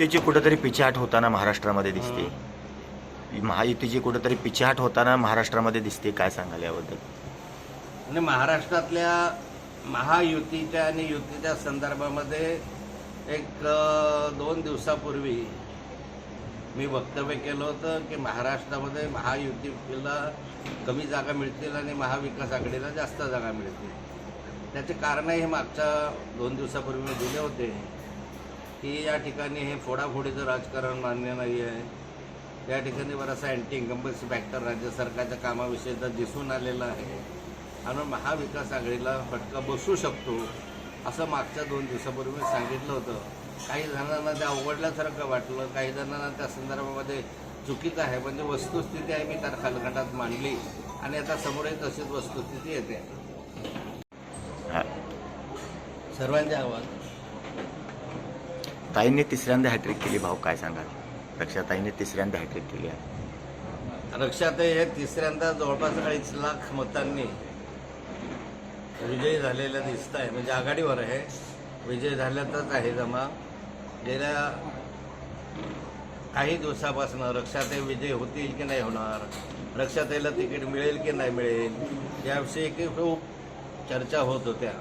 महायुतीची कुठेतरी पिछाट होताना महाराष्ट्रामध्ये दिसते. महायुतीची कुठेतरी पिछाट होताना महाराष्ट्रामध्ये दिसते काय सांगाल याबद्दल? आणि महाराष्ट्रातल्या महायुतीच्या आणि युतीच्या संदर्भामध्ये एक दोन दिवसापूर्वी मी वक्तव्य केलं होतं की महाराष्ट्रामध्ये महायुतीला कमी जागा मिळतील आणि महाविकास आघाडीला जास्त जागा मिळतील. त्याचे कारणही मागच्या दोन दिवसापूर्वी मी दिले होते. की या ठिकाणी हे फोडाफोडीचं राजकारण मान्य नाही आहे या ठिकाणी बराचसा अँटी इन्कम्बन्सी फॅक्टर राज्य सरकारच्या कामाविषयीचा दिसून आलेला आहे. आणि महाविकास आघाडीला फटका बसू शकतो असं मागच्या दोन दिवसापूर्वी मी सांगितलं होतं. काही जणांना ते अवघडल्यासारखं वाटलं काही जणांना त्या संदर्भामध्ये चुकीचं आहे. म्हणजे वस्तुस्थिती आहे मी त्या कालखंडात मांडली. आणि आता समोरही तशीच वस्तुस्थिती येते. सर्वांचे आव्हान ताईंनी तिसऱ्यांदा हॅट्रिक केली भाऊ काय सांगाल? रक्षाताईंनी तिसऱ्यांदा हॅट्रिक केली आहे. रक्षाताई हे तिसऱ्यांदा जवळपास अडीच लाख मतांनी विजयी झालेलं दिसत आहे म्हणजे आघाडीवर आहे. विजय झाल्यातच आहे जमा. गेल्या काही दिवसापासून रक्षाताई विजय होतील की नाही होणार? रक्षाताईला तिकीट मिळेल की नाही मिळेल? याविषयी की खूप चर्चा होत होत्या.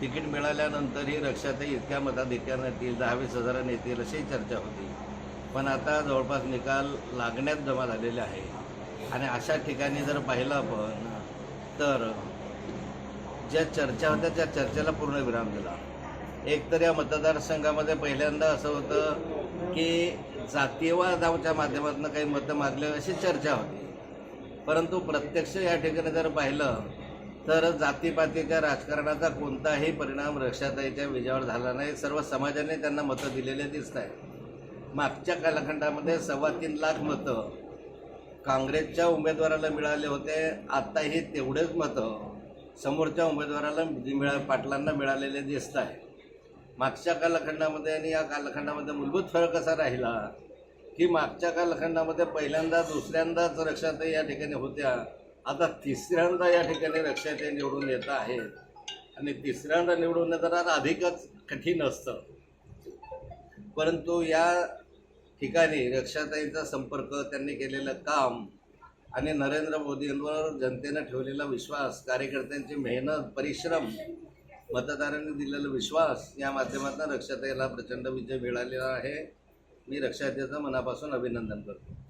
तिकीट मिळाल्यानंतरही रक्षाताई इतक्या मताधिक्यानं येतील दहावीस हजारांनी येतील अशी चर्चा होती. पण आता जवळपास निकाल लागण्यात जमा झालेले आहे. आणि अशा ठिकाणी जर पाहिलं आपण तर ज्या चर्चा होत्या त्या चर्चेला पूर्ण विराम दिला. एक तर या मतदारसंघामध्ये पहिल्यांदा असं होतं की जातीयवादाच्या माध्यमातून काही मतं मागले अशी चर्चा होती. परंतु प्रत्यक्ष या ठिकाणी जर पाहिलं तर जातीपातीच्या राजकारणाचा कोणताही परिणाम रक्षाताईच्या विजयावर झाला नाही. सर्व समाजाने त्यांना मतं दिलेले दिसत आहेत. मागच्या कालखंडामध्ये सव्वा तीन लाख मतं काँग्रेसच्या उमेदवाराला मिळाले होते. आत्ताही तेवढेच मतं समोरच्या उमेदवाराला मिळा पाटलांना मिळालेले दिसत आहे मागच्या कालखंडामध्ये आणि या कालखंडामध्ये मूलभूत फरक कसा राहिला की मागच्या कालखंडामध्ये पहिल्यांदा दुसऱ्यांदाच रक्षाताई या ठिकाणी होत्या. आता तिसऱ्यांदा या ठिकाणी रक्षाचे निवडून येत आहेत. आणि तिसऱ्यांदा निवडून येताना अधिकच कठीण असतं. परंतु या ठिकाणी रक्षाताईंचा संपर्क त्यांनी केलेलं काम आणि नरेंद्र मोदींवर जनतेनं ठेवलेला विश्वास कार्यकर्त्यांची मेहनत परिश्रम मतदारांनी दिलेला विश्वास या माध्यमातून रक्षाताईला प्रचंड विजय मिळालेला आहे. मी रक्षातेचं मनापासून अभिनंदन करतो.